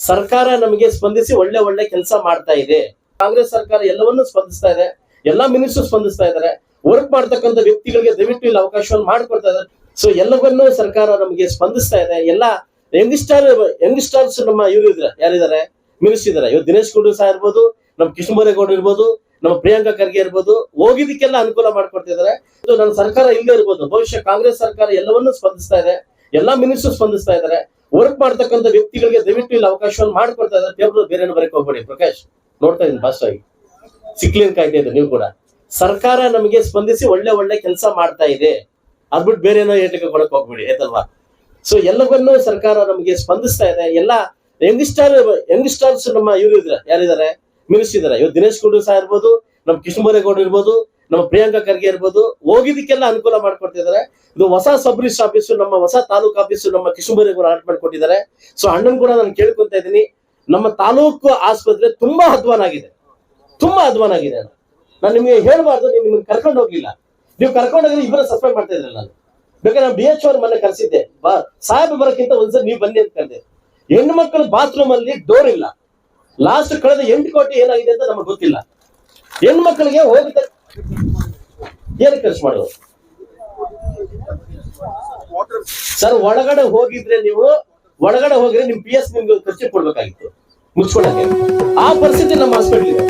ಸರ್ಕಾರ ನಮಗೆ ಸ್ಪಂದಿಸಿ ಒಳ್ಳೆ ಒಳ್ಳೆ ಕೆಲಸ ಮಾಡ್ತಾ ಇದೆ. ಕಾಂಗ್ರೆಸ್ ಸರ್ಕಾರ ಎಲ್ಲವನ್ನೂ ಸ್ಪಂದಿಸ್ತಾ ಇದೆ. ಎಲ್ಲಾ ಮಿನಿಸ್ಟರ್ ಸ್ಪಂದಿಸ್ತಾ ಇದ್ದಾರೆ. ವರ್ಕ್ ಮಾಡ್ತಕ್ಕಂಥ ವ್ಯಕ್ತಿಗಳಿಗೆ ದಯವಿಟ್ಟು ಇಲ್ಲಿ ಅವಕಾಶವನ್ನು ಮಾಡಿಕೊಡ್ತಾ ಇದ್ದಾರೆ. ಸೊ ಎಲ್ಲವನ್ನೂ ಸರ್ಕಾರ ನಮಗೆ ಸ್ಪಂದಿಸ್ತಾ ಇದೆ. ಎಲ್ಲ ಯಂಗ್ಸ್ಟಾರ್, ಯಂಗ್ಸ್ಟಾರ್ಸ್ ನಮ್ಮ ಇವರು ಇದ್ರೆ, ಯಾರಿದ್ದಾರೆ? ಮಿನಿಸ್ಟರ್ ಇದ್ದಾರೆ. ಇವ್ರು ದಿನೇಶ್ ಗುಂಡೂರು ಸಹ ಇರ್ಬೋದು, ನಮ್ಮ ಕೃಷ್ಣಬೈರೇಗೌಡ ಇರ್ಬೋದು, ನಮ್ಮ ಪ್ರಿಯಾಂಕಾ ಖರ್ಗೆ ಇರ್ಬೋದು. ಹೋಗಿದ್ದಕ್ಕೆಲ್ಲ ಅನುಕೂಲ ಮಾಡ್ಕೊಡ್ತಿದ್ದಾರೆ ಇದು ನನ್ನ ಸರ್ಕಾರ ಇಲ್ಲೇ ಇರ್ಬೋದು. ಭವಿಷ್ಯ ಕಾಂಗ್ರೆಸ್ ಸರ್ಕಾರ ಎಲ್ಲವನ್ನೂ ಸ್ಪಂದಿಸ್ತಾ ಇದೆ. ಎಲ್ಲಾ ಮಿನಿಸ್ಟರ್ ಸ್ಪಂದಿಸ್ತಾ ಇದ್ದಾರೆ. ವರ್ಕ್ ಮಾಡ್ತಕ್ಕಂಥ ವ್ಯಕ್ತಿಗಳಿಗೆ ದಯವಿಟ್ಟು ಇಲ್ಲಿ ಅವಕಾಶವನ್ನು ಮಾಡಿಕೊಡ್ತಾ ಇದ್ದಾರೆ. ದೇವರು ಬೇರೆ ಬರಕ್ ಹೋಗ್ಬೇಡಿ. ಪ್ರಕಾಶ್, ನೋಡ್ತಾ ಇದ್ದೀನಿ ಫಾಸ್ಟ್ ಆಗಿ. ಸಿಕ್ಲಿನ್ ಕಾಯ್ತಾ ಇದ್ದೆ ನೀವು ಕೂಡ. ಸರ್ಕಾರ ನಮಗೆ ಸ್ಪಂದಿಸಿ ಒಳ್ಳೆ ಒಳ್ಳೆ ಕೆಲಸ ಮಾಡ್ತಾ ಇದೆ. ಅದ್ಬಿಟ್ಟು ಬೇರೆ ಏನೋ ಏಟಕ್ಕೆ ಕೊಡಕ್ ಹೋಗ್ಬೇಡಿ, ಆಯ್ತಲ್ವಾ? ಸೊ ಎಲ್ಲವನ್ನೂ ಸರ್ಕಾರ ನಮಗೆ ಸ್ಪಂದಿಸ್ತಾ ಇದೆ. ಎಲ್ಲ ಯಂಗ್ಸ್ಟಾರ್, ಯಂಗ್ಸ್ಟಾರ್ಸ್ ನಮ್ಮ ಇವರು ಇದ್ರೆ ಯಾರಿದ್ದಾರೆ? ಮಿನಿಸ್ಟರ್ ಇದಾರೆ ಇವ್ರು ದಿನೇಶ್ ಗುಂಡೂರು ಸಹ ಇರ್ಬೋದು, ನಮ್ಮ ಕೃಷ್ಣಬೈರೇಗೌಡ ಇರ್ಬೋದು ನಮ್ಮ ಪ್ರಿಯಾಂಕ ಖರ್ಗೆ ಇರ್ಬೋದು, ಹೋಗಿದ್ದಕ್ಕೆಲ್ಲ ಅನುಕೂಲ ಮಾಡ್ಕೊಡ್ತಿದ್ದಾರೆ. ಇದು ಹೊಸ ಸಬ್ ರಿಜಿಸ್ಟರ್ ಆಫೀಸು, ನಮ್ಮ ಹೊಸ ತಾಲೂಕು ಆಫೀಸು, ನಮ್ಮ ಕೃಷ್ಣಬೈರೇಗೌಡ ಆರ್ಟ್ ಮಾಡ್ಕೊಟ್ಟಿದ್ದಾರೆ ಸೊ, ಅಣ್ಣನ್ ಕೂಡ ನಾನು ಕೇಳ್ಕೊಂತ ಇದ್ದೀನಿ. ನಮ್ಮ ತಾಲೂಕು ಆಸ್ಪತ್ರೆ ತುಂಬಾ ಅಧ್ವಾನ ಆಗಿದೆ ತುಂಬಾ ಅಧ್ವಾನ ಆಗಿದೆ ನಾನು ನಿಮಗೆ ಹೇಳ್ಬಾರ್ದು ನೀವು ನಿಮ್ಗೆ ಕರ್ಕೊಂಡು ಹೋಗಿಲ್ಲ ನೀವು ಕರ್ಕೊಂಡು ಹೋಗಿ ಇಬ್ಬರ ಸಸ್ಪೆಂಡ್ ಮಾಡ್ತಾ ಇದ್ರಲ್ಲ ನಾನು. ಬೇಕಾದ್ರೆ ನಾನು ಬಿ ಎಚ್ ಅವ್ರ ಮನೆ ಕರೆಸಿದ್ದೆ. ಬಾ, ಸಾಹೇಬ್ ಬರೋಕ್ಕಿಂತ ಒಂದ್ಸರಿ ನೀವು ಬನ್ನಿ ಅಂತ ಕರೆದೆ. ಹೆಣ್ಣು ಮಕ್ಕಳ ಬಾತ್ರೂಮ್ ಅಲ್ಲಿ ಡೋರ್ ಇಲ್ಲ. ಲಾಸ್ಟ್ ಕಳೆದ ಎಂಟು ಕೋಟಿ ಏನಾಗಿದೆ ಅಂತ ನಮಗೆ ಗೊತ್ತಿಲ್ಲ. ಹೆಣ್ಮಕ್ಳಿಗೆ ಹೋಗಿದ್ದ ಏನಕ್ಕೆ ಖರ್ಚು ಮಾಡೋದು? ಸರ್ ಒಳಗಡೆ ಹೋಗಿದ್ರೆ ನೀವು, ಒಳಗಡೆ ಹೋಗಿದ್ರೆ ನಿಮ್ ಪಿ ಎಸ್ ನಿಮ್ಗೆ ಖರ್ಚು ಕೊಡ್ಬೇಕಾಗಿತ್ತು. ಮುಚ್ಕೊಳಕ್ಕೆ ಆ ಪರಿಸ್ಥಿತಿ ನಮ್ಮ ಹಾಸ್ಪಿಟಲ್ ಇದೆ.